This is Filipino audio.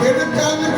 Baby, come